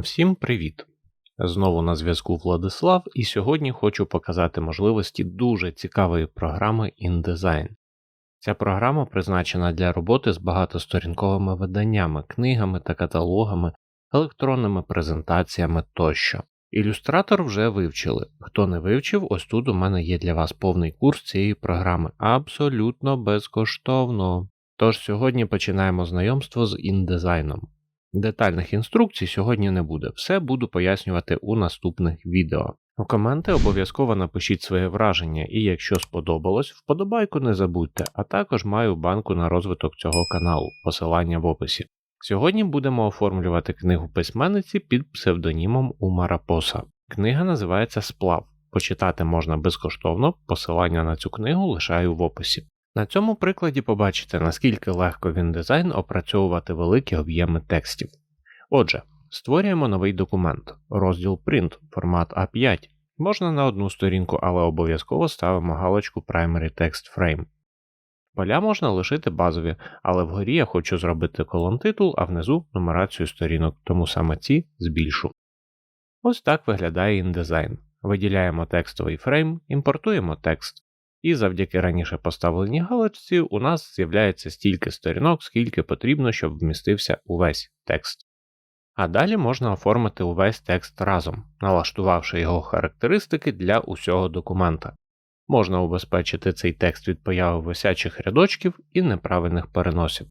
Всім привіт! Знову на зв'язку Владислав, і сьогодні хочу показати можливості дуже цікавої програми InDesign. Ця програма призначена для роботи з багатосторінковими виданнями, книгами та каталогами, електронними презентаціями тощо. Ілюстратор вже вивчили. Хто не вивчив, ось тут у мене є для вас повний курс цієї програми абсолютно безкоштовно. Тож сьогодні починаємо знайомство з InDesign. Детальних інструкцій сьогодні не буде, все буду пояснювати у наступних відео. У коменти обов'язково напишіть своє враження, і якщо сподобалось, вподобайку не забудьте, а також маю банку на розвиток цього каналу, посилання в описі. Сьогодні будемо оформлювати книгу письменниці під псевдонімом Умарапоса. Книга називається Сплав. Почитати можна безкоштовно, посилання на цю книгу лишаю в описі. На цьому прикладі побачите, наскільки легко він дизайн опрацьовувати великі об'єми текстів. Отже, створюємо новий документ, розділ Print, формат A5. Можна на одну сторінку, але обов'язково ставимо галочку Primary Text Frame. Поля можна лишити базові, але вгорі я хочу зробити колон титул, а внизу нумерацію сторінок, тому саме ці збільшу. Ось так виглядає InDesign. Виділяємо текстовий фрейм, імпортуємо текст. І завдяки раніше поставленій галочці у нас з'являється стільки сторінок, скільки потрібно, щоб вмістився увесь текст. А далі можна оформити увесь текст разом, налаштувавши його характеристики для усього документа. Можна убезпечити цей текст від появи висячих рядочків і неправильних переносів.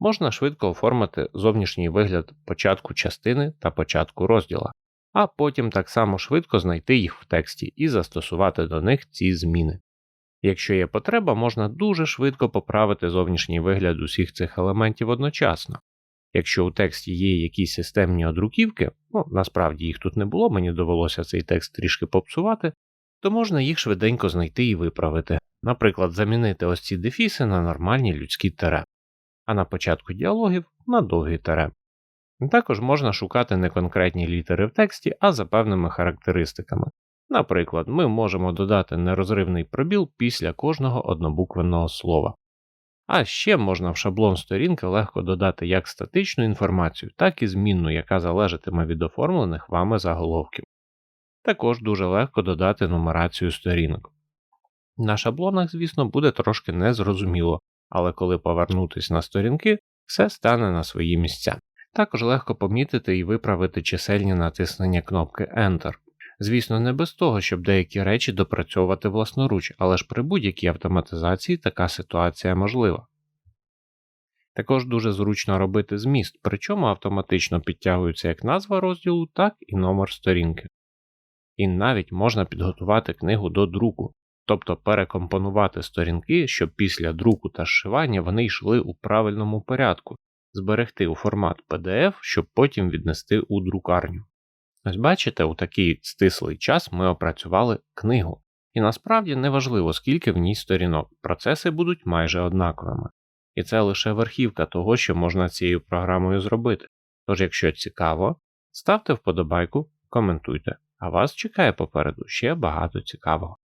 Можна швидко оформити зовнішній вигляд початку частини та початку розділа, а потім так само швидко знайти їх в тексті і застосувати до них ці зміни. Якщо є потреба, можна дуже швидко поправити зовнішній вигляд усіх цих елементів одночасно. Якщо у тексті є якісь системні одруківки, ну насправді їх тут не було, мені довелося цей текст трішки попсувати, то можна їх швиденько знайти і виправити, наприклад, замінити ось ці дефіси на нормальні людські тере, а на початку діалогів на довгі тере. Також можна шукати не конкретні літери в тексті, а за певними характеристиками. Наприклад, ми можемо додати нерозривний пробіл після кожного однобуквеного слова. А ще можна в шаблон сторінки легко додати як статичну інформацію, так і змінну, яка залежатиме від оформлених вами заголовків. Також дуже легко додати нумерацію сторінок. На шаблонах, звісно, буде трошки незрозуміло, але коли повернутися на сторінки, все стане на свої місця. Також легко помітити і виправити чисельні натиснення кнопки Enter. Звісно, не без того, щоб деякі речі допрацьовувати власноруч, але ж при будь-якій автоматизації така ситуація можлива. Також дуже зручно робити зміст, причому автоматично підтягується як назва розділу, так і номер сторінки. І навіть можна підготувати книгу до друку, тобто перекомпонувати сторінки, щоб після друку та зшивання вони йшли у правильному порядку, зберегти у формат PDF, щоб потім віднести у друкарню. Ось бачите, у такий стислий час ми опрацювали книгу, і насправді не важливо, скільки в ній сторінок, процеси будуть майже однаковими. І це лише верхівка того, що можна цією програмою зробити. Тож, якщо цікаво, ставте вподобайку, коментуйте, а вас чекає попереду ще багато цікавого.